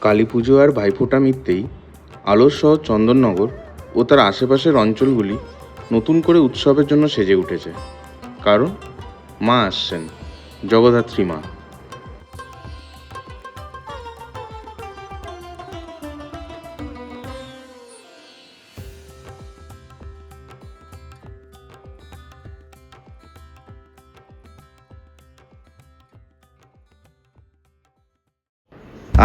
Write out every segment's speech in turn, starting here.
কালী পুজো আর ভাইফোঁটা মিটতেই আলোর শহর চন্দননগর ও তার আশেপাশের অঞ্চলগুলি নতুন করে উৎসবের জন্য সেজে উঠেছে। কারণ মা আসছেন, জগদ্ধাত্রী মা।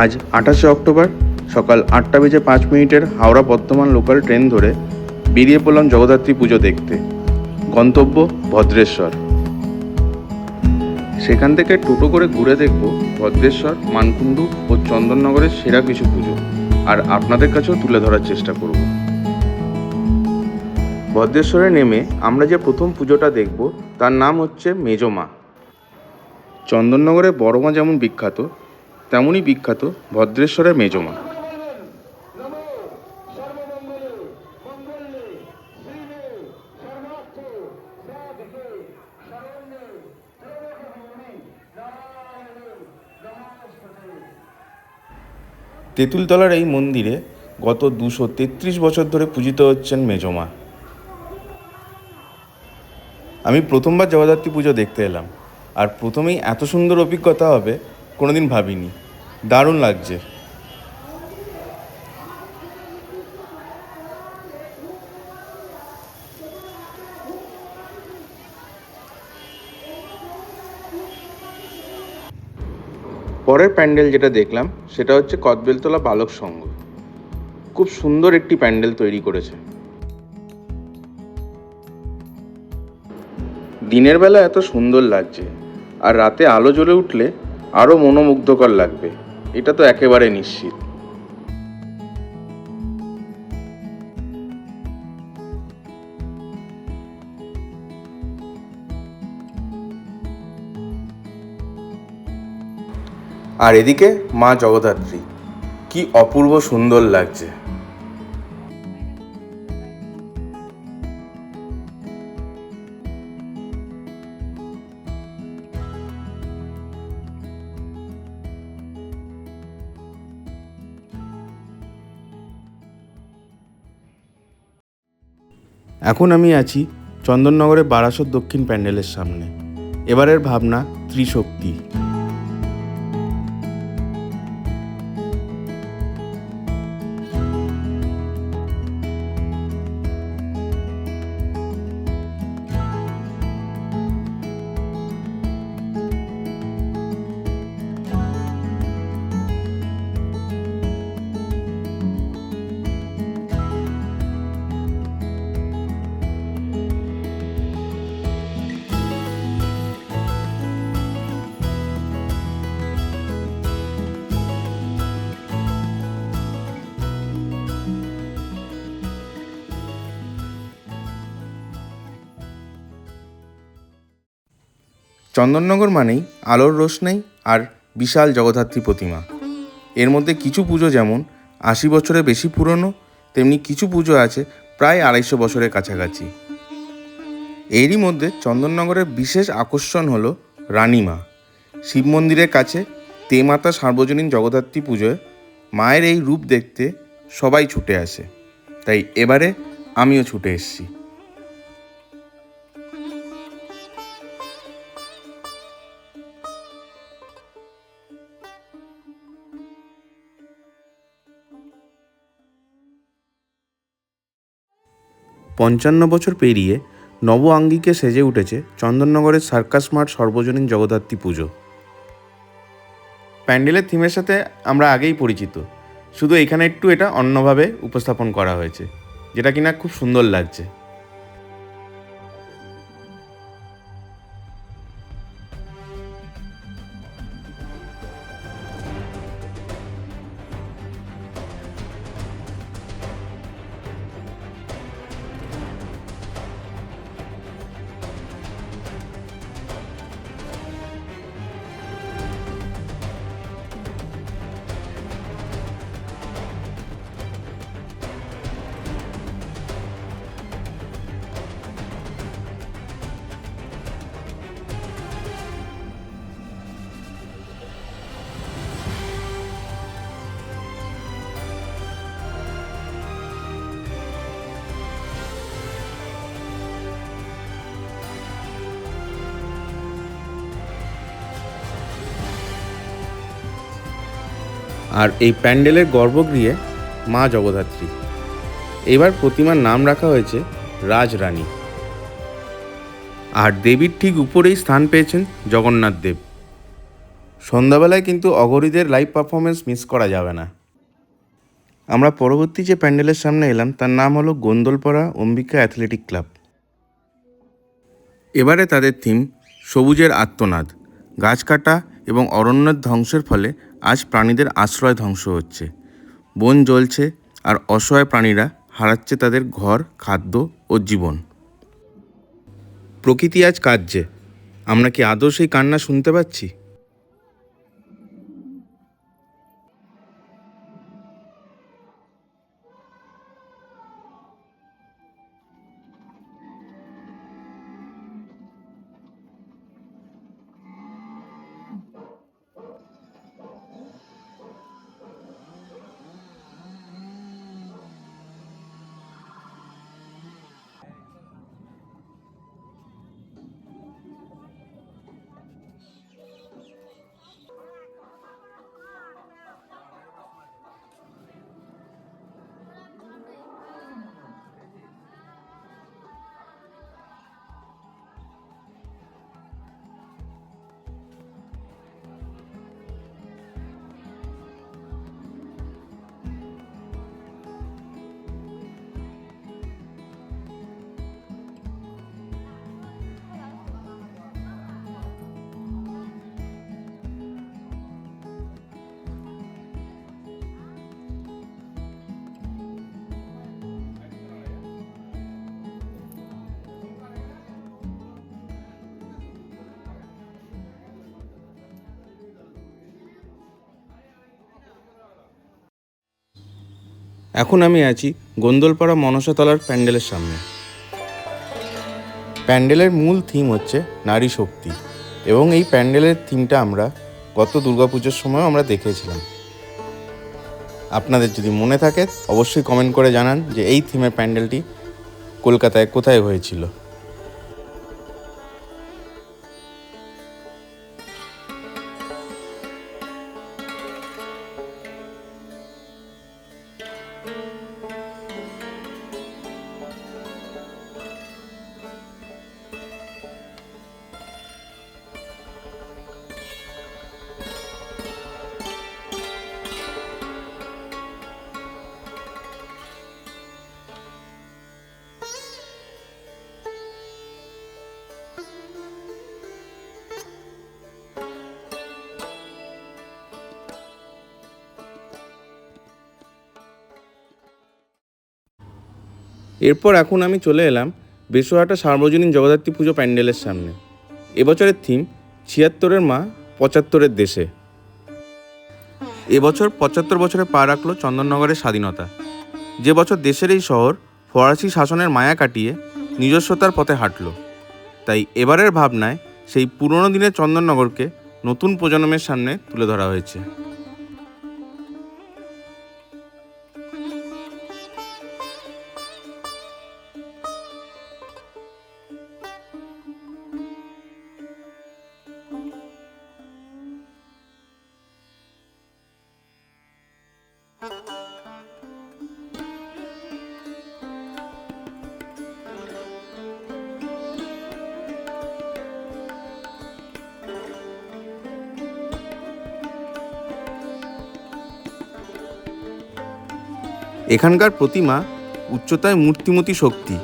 আজ আঠাশে অক্টোবর সকাল আটটা বেজে পাঁচ মিনিটের হাওড়া বর্ধমান লোকাল ট্রেন ধরে বেরিয়ে পড়লাম জগদ্ধাত্রী পুজো দেখতে। গন্তব্য ভদ্রেশ্বর। সেখান থেকে টোটো করে ঘুরে দেখব ভদ্রেশ্বর, মানকুণ্ডু ও চন্দননগরের সেরা কিছু পুজো আর আপনাদের কাছেও তুলে ধরার চেষ্টা করব। ভদ্রেশ্বরে নেমে আমরা যে প্রথম পুজোটা দেখব তার নাম হচ্ছে মেজমা চন্দননগরে বড়মা যেমন বিখ্যাত তেমনই বিখ্যাত ভদ্রেশ্বরের মেজমা। তেঁতুলতলার এই মন্দিরে গত দুশো তেত্রিশ বছর ধরে পূজিত হচ্ছেন মেজমা। আমি প্রথমবার জগদ্ধাত্রী পুজো দেখতে এলাম, আর প্রথমেই এত সুন্দর অভিজ্ঞতা হবে কোনোদিন ভাবিনি। দারুণ লাগছে। পরের প্যান্ডেল যেটা দেখলাম, সেটা হচ্ছে কদবেলতলা বালক সংঘ। খুব সুন্দর একটি প্যান্ডেল তৈরি করেছে। দিনের বেলা এত সুন্দর লাগছে, আর রাতে আলো জ্বলে উঠলে আরও মনোমুগ্ধকর লাগবে। এটা তো একেবারে নিশ্চিত। আর এদিকে মা জগদ্ধাত্রী কি অপূর্ব সুন্দর লাগছে। এখন আমি আছি চন্দননগরের বারাসত দক্ষিণ প্যান্ডেলের সামনে। এবারের ভাবনা ত্রিশক্তি। চন্দননগর মানেই আলোর রোশনাই আর বিশাল জগদ্ধাত্রী প্রতিমা। এর মধ্যে কিছু পুজো যেমন আশি বছরের বেশি পুরনো, তেমনি কিছু পুজো আছে প্রায় আড়াইশো বছরের কাছাকাছি। এরই মধ্যে চন্দননগরের বিশেষ আকর্ষণ হলো রানীমা শিব মন্দিরের কাছে তেমাতা সার্বজনীন জগদ্ধাত্রী পুজোয় মায়ের এই রূপ দেখতে সবাই ছুটে আসে। তাই এবারে আমিও ছুটে এসেছি। পঞ্চান্ন বছর পেরিয়ে নব আঙ্গিকে সেজে উঠেছে চন্দননগরের সার্কাস মাঠ সর্বজনীন জগদ্ধাত্রী পুজো। প্যান্ডেলের থিমের সাথে আমরা আগেই পরিচিত। শুধু এখানে একটু এটা অন্যভাবে উপস্থাপন করা হয়েছে, যেটা কিনা খুব সুন্দর লাগছে। আর এই প্যান্ডেলের গর্ভগৃহে মা জগদ্ধাত্রী। এবার প্রতিমার নাম রাখা হয়েছে রাজরানী। আর দেবীর ঠিক উপরেই স্থান পেয়েছেন জগন্নাথ দেব। সন্ধ্যাবেলায় কিন্তু অগরীদের লাইভ পারফরমেন্স মিস করা যাবে না। আমরা পরবর্তী যে প্যান্ডেলের সামনে এলাম, তার নাম হলো গোন্দলপাড়া অম্বিকা অ্যাথলেটিক ক্লাব। এবারে তাদের থিম সবুজের আত্মনাদ, গাছ কাটা এবং অরণ্যের ধ্বংসের ফলে আজ প্রাণীদের আশ্রয় ধ্বংস হচ্ছে। বন জ্বলছে আর অসহায় প্রাণীরা হারাচ্ছে তাদের ঘর, খাদ্য ও জীবন। প্রকৃতি আজ কাঁদছে। আমরা কি আদৌ সেই কান্না শুনতে পাচ্ছি? এখন আমি আছি গোন্দলপাড়া মনসাতলার প্যান্ডেলের সামনে। প্যান্ডেলের মূল থিম হচ্ছে নারী শক্তি এবং এই প্যান্ডেলের থিমটা আমরা গত দুর্গাপুজোর সময় আমরা দেখেছিলাম। আপনাদের যদি মনে থাকে, অবশ্যই কমেন্ট করে জানান যে এই থিমের প্যান্ডেলটি কলকাতায় কোথায় হয়েছিল। এরপর এখন আমি চলে এলাম বেসোহাটা সার্বজনীন জগদ্ধাত্রী পুজো প্যান্ডেলের সামনে। এবছরের থিম ছিয়াত্তরের মা, পঁচাত্তরের দেশে। এবছর পঁচাত্তর বছরে পা রাখল চন্দননগরের স্বাধীনতা। যে বছর দেশের এই শহর ফরাসি শাসনের মায়া কাটিয়ে নিজস্বতার পথে হাঁটল। তাই এবারের ভাবনায় সেই পুরনো দিনের চন্দননগরকে নতুন প্রজন্মের সামনে তুলে ধরা হয়েছে। এখানকার প্রতিমা উচ্চতায় মূর্তিমতি শক্তি।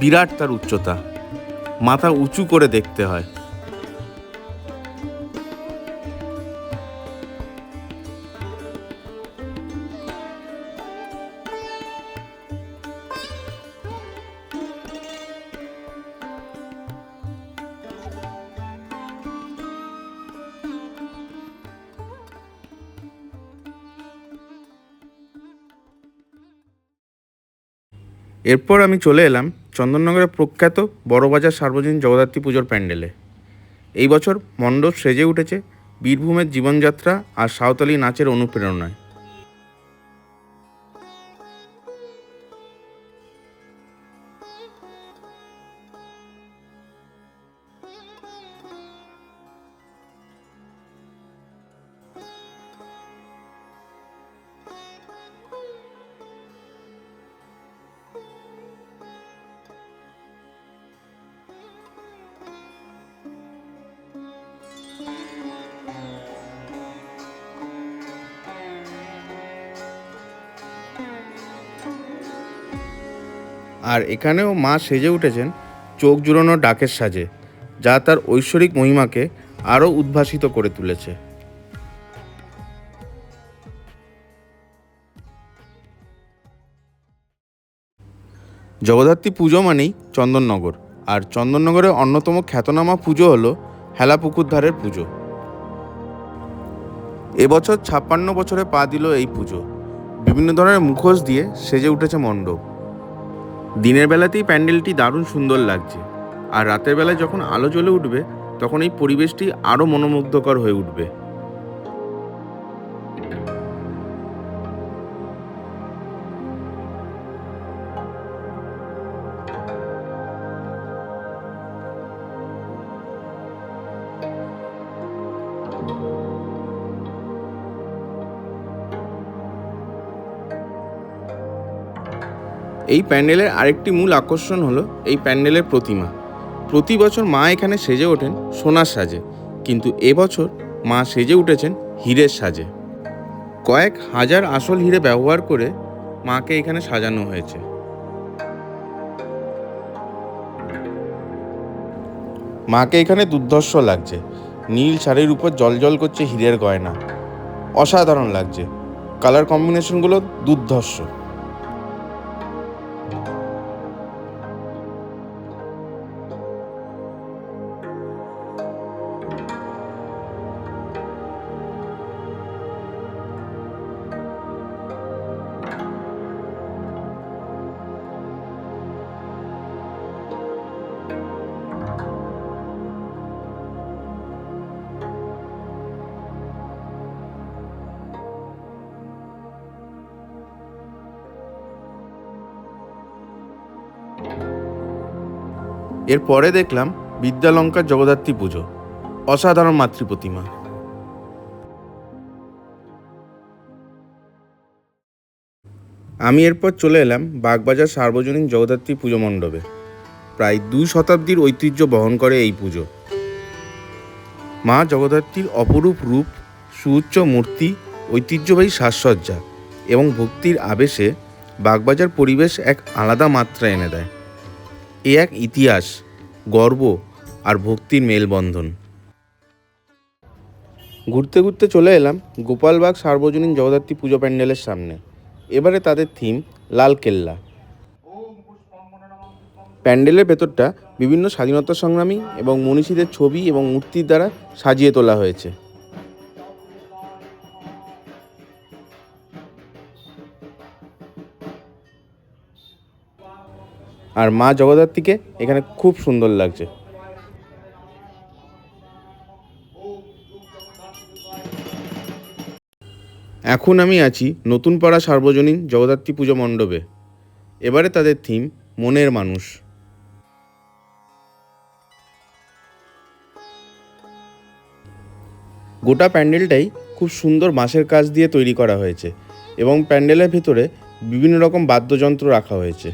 বিরাট তার উচ্চতা। মাথা উঁচু করে দেখতে হয়। এরপর আমি চলে এলাম চন্দননগরের প্রখ্যাত বড়বাজার সার্বজনীন জগদ্ধাত্রী পুজোর প্যান্ডেলে। এই বছর মণ্ডপ সেজে উঠেছে বীরভূমের জীবনযাত্রা আর সাঁওতালি নাচের অনুপ্রেরণায়। আর এখানেও মা সেজে উঠেছেন চোখ জুড়োনো ডাকের সাজে, যা তার ঐশ্বরিক মহিমাকে আরও উদ্ভাসিত করে তুলেছে। জগদ্ধাত্রী পুজো মানেই চন্দননগর, আর চন্দননগরের অন্যতম খ্যাতনামা পুজো হলো হেলাপুকুর ধারের পুজো এবছর ছাপ্পান্ন বছরে পা দিল এই পুজো। বিভিন্ন ধরনের মুখোশ দিয়ে সেজে উঠেছে মণ্ডপ। দিনের বেলাতেই প্যান্ডেলটি দারুণ সুন্দর লাগছে, আর রাতের বেলায় যখন আলো জ্বলে উঠবে, তখন এই পরিবেশটি আরও মনোমুগ্ধকর হয়ে উঠবে। এই প্যান্ডেলের আরেকটি মূল আকর্ষণ হলো এই প্যান্ডেলের প্রতিমা। প্রতি বছর মা এখানে সেজে ওঠেন সোনার সাজে, কিন্তু এবছর মা সেজে উঠেছেন হীরের সাজে। কয়েক হাজার আসল হিরে ব্যবহার করে মাকে এখানে সাজানো হয়েছে। মাকে এখানে দুর্ধর্ষ লাগছে। নীল শাড়ির উপর জলজল করছে হীরের গয়না। অসাধারণ লাগছে। কালার কম্বিনেশনগুলো দুর্ধর্ষ। এরপরে দেখলাম বিদ্যালঙ্কার জগদ্ধাত্রী পুজো, অসাধারণ মাতৃ প্রতিমা আমি এরপর চলে এলাম বাগবাজার সার্বজনীন জগদ্ধাত্রী পুজো মণ্ডপে। প্রায় দুই শতাব্দীর ঐতিহ্য বহন করে এই পুজো। মা জগদ্ধাত্রীর অপরূপ রূপ, সুউচ্চ মূর্তি, ঐতিহ্যবাহী সাজসজ্জা এবং ভক্তির আবেশে বাগবাজার পরিবেশ এক আলাদা মাত্রা এনে দেয়। এ এক ইতিহাস, গর্ব আর ভক্তির মেলবন্ধন। ঘুরতে ঘুরতে চলে এলাম গোপালবাগ সার্বজনীন জগদ্ধাত্রী পুজো প্যান্ডেলের সামনে। এবারে তাদের থিম লাল কেল্লা। প্যান্ডেলের ভেতরটা বিভিন্ন স্বাধীনতা সংগ্রামী এবং মনীষীদের ছবি এবং মূর্তির দ্বারা সাজিয়ে তোলা হয়েছে। আর মা জগদ্ধাত্রীকে এখানে খুব সুন্দর লাগছে। এখন আমি আছি নতুন পাড়া সার্বজনীন জগদ্ধাত্রী পুজো মণ্ডপে। এবারে তাদের থিম মনের মানুষ। গোটা প্যান্ডেলটাই খুব সুন্দর বাঁশের কাজ দিয়ে তৈরি করা হয়েছে এবং প্যান্ডেলের ভিতরে বিভিন্ন রকম বাদ্যযন্ত্র রাখা হয়েছে।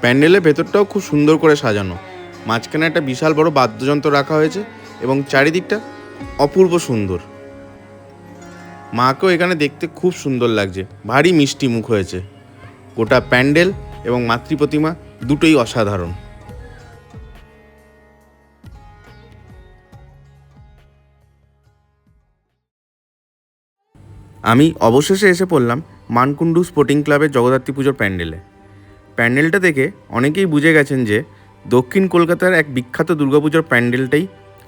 প্যান্ডেলের ভেতরটাও খুব সুন্দর করে সাজানো। মাঝখানে একটা বিশাল বড় বাদ্যযন্ত্র রাখা হয়েছে এবং চারিদিকটা অপূর্ব সুন্দর। মাকেও এখানে দেখতে খুব সুন্দর লাগছে। ভারী মিষ্টি মুখ হয়েছে। গোটা প্যান্ডেল এবং মাতৃ প্রতিমা দুটোই অসাধারণ। আমি অবশেষে এসে পড়লাম মানকুণ্ডু স্পোর্টিং ক্লাবের জগদ্ধাত্রী পুজোর প্যান্ডেলে। প্যান্ডেলটা দেখে অনেকেই বুঝে গেছেন যে দক্ষিণ কলকাতার এক বিখ্যাত দুর্গাপুজোর প্যান্ডেলটাই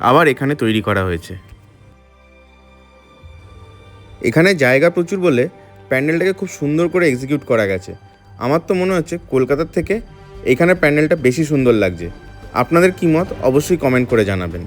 আবার এখানে তৈরি করা হয়েছে। এখানে জায়গা প্রচুর বলে প্যান্ডেলটাকে খুব সুন্দর করে এক্সিকিউট করা গেছে। আমার তো মনে হচ্ছে কলকাতার থেকে এখানে প্যান্ডেলটা বেশি সুন্দর লাগছে। আপনাদের কি মত? অবশ্যই কমেন্ট করে জানাবেন।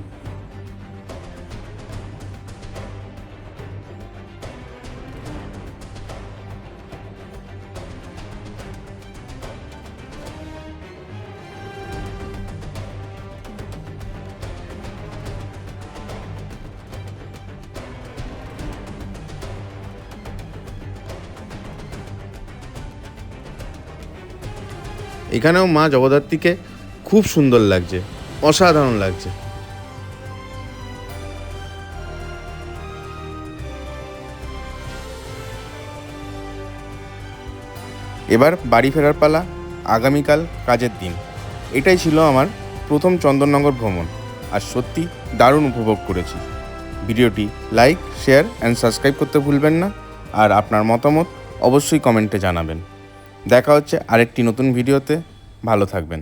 এখানেও মা জগদ্ধাত্রীকে খুব সুন্দর লাগছে, অসাধারণ লাগছে। এবার বাড়ি ফেরার পালা আগামীকাল কাজের দিন। এটাই ছিল আমার প্রথম চন্দননগর ভ্রমণ, আর সত্যি দারুণ উপভোগ করেছি। ভিডিওটি লাইক, শেয়ার অ্যান্ড সাবস্ক্রাইব করতে ভুলবেন না, আর আপনার মতামত অবশ্যই কমেন্টে জানাবেন। দেখা হচ্ছে আরেকটি নতুন ভিডিওতে। ভালো থাকবেন।